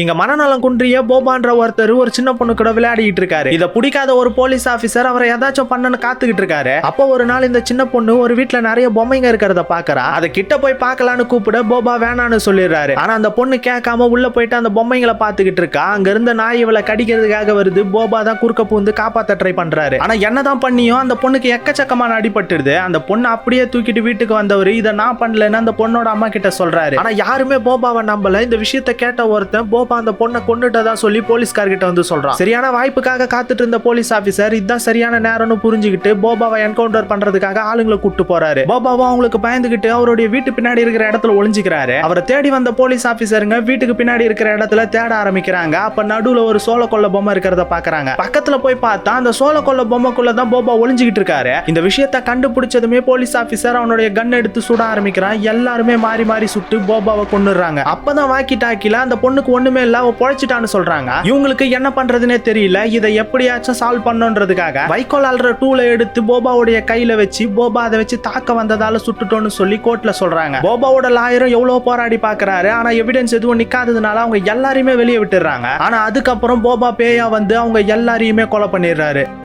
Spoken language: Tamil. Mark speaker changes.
Speaker 1: இங்க மனநலம் குன்றிய போபான்ற ஒருத்தர் ஒரு சின்ன பொண்ணு கூட விளையாடிட்டு இருக்காரு. இத பிடிக்காத ஒரு போலீஸ் ஆபீசர் அவரை ஏதாச்சும் பண்ணனு காத்துக்கிட்டு இருக்காரு. அப்போ ஒரு நாள் இந்த சின்ன பொண்ணு ஒரு வீட்ல நிறைய பொம்மைங்க இருக்கிறத பாக்குறா. அத கிட்ட போய் பாக்கலான்னு கூப்பிட போபா வேணான்னு சொல்லிடுறாரு. ஆனா அந்த பொண்ணு கேட்காம உள்ள போயிட்டு அந்த பொம்மைங்களை பாத்துக்கிட்டு இருக்கா. அங்க இருந்த நாய் இவளை கடிக்கிறதுக்காக வருது. போபா தான் குறுக்க பூந்து காப்பாத்த ட்ரை பண்றாரு. ஆனா என்னதான் பண்ணியும் அந்த பொண்ணுக்கு எக்கச்சக்கமான அடிபட்டுடுது அந்த பொண்ணு அப்படியே தூக்கிட்டு வீட்டுக்கு வந்தவர் இதை நான் பண்ணலன்னு அந்த பொண்ணோட அம்மா கிட்ட சொல்றாரு. ஆனா யாருமே போபாவை நம்பல. இந்த விஷயத்த கேட்ட ஒருத்தன் கோபம் அந்த பொண்ணை கொண்டுட்டதா சொல்லி போலீஸ்கார்கிட்ட வந்து சொல்றான். சரியான வாய்ப்புக்காக காத்துட்டு இருந்த போலீஸ் ஆபீசர் இதுதான் சரியான நேரம்னு புரிஞ்சுக்கிட்டு போபாவை என்கவுண்டர் பண்றதுக்காக ஆளுங்களை கூட்டு போறாரு. போபாவும் அவங்களுக்கு பயந்துகிட்டு அவருடைய வீட்டு பின்னாடி இருக்கிற இடத்துல ஒளிஞ்சுக்கிறாரு. அவரை தேடி வந்த போலீஸ் ஆபீசருங்க வீட்டுக்கு பின்னாடி இருக்கிற இடத்துல தேட ஆரம்பிக்கிறாங்க. அப்ப நடுவுல ஒரு சோழ கொல்ல பொம்மை இருக்கிறத பாக்குறாங்க. பக்கத்துல போய் பார்த்தா அந்த சோழ கொல்ல பொம்மைக்குள்ள தான் போபா ஒளிஞ்சுக்கிட்டு இருக்காரு. இந்த விஷயத்த கண்டுபிடிச்சதுமே போலீஸ் ஆபீசர் அவனுடைய கன் எடுத்து சுட ஆரம்பிக்கிறான். எல்லாருமே மாறி மாறி சுட்டு போபாவை கொன்னுடுறாங்க. அப்பதான் வாக்கி டாக்கில அந்த பொண்ணுக்கு ஒண்ணுமே இல்ல பொழைச்சிட்டான்னு சொல்றாங்க. இவங்களுக்கு என்ன பண்றதுனே தெரியல. இதை எப்படியாச்சும் சால்வ் பண்ணுன்றதுக்காக வைக்கோல் அல்ற டூலை எடுத்து போபாவுடைய கையில வச்சு போபா அதை வச்சு தாக்க வந்ததால சுட்டுட்டோன்னு சொல்லி கோர்ட்ல சொல்றாங்க. போபாவோட லாயரும் எவ்வளவு போராடி பாக்குறாரு. ஆனா எவிடன்ஸ் எதுவும் நிக்காததுனால அவங்க எல்லாரையுமே வெளியே விட்டுறாங்க ஆனா அதுக்கப்புறம் போபா பேயா வந்து அவங்க எல்லாரையுமே கொலை பண்ணிடுறாரு.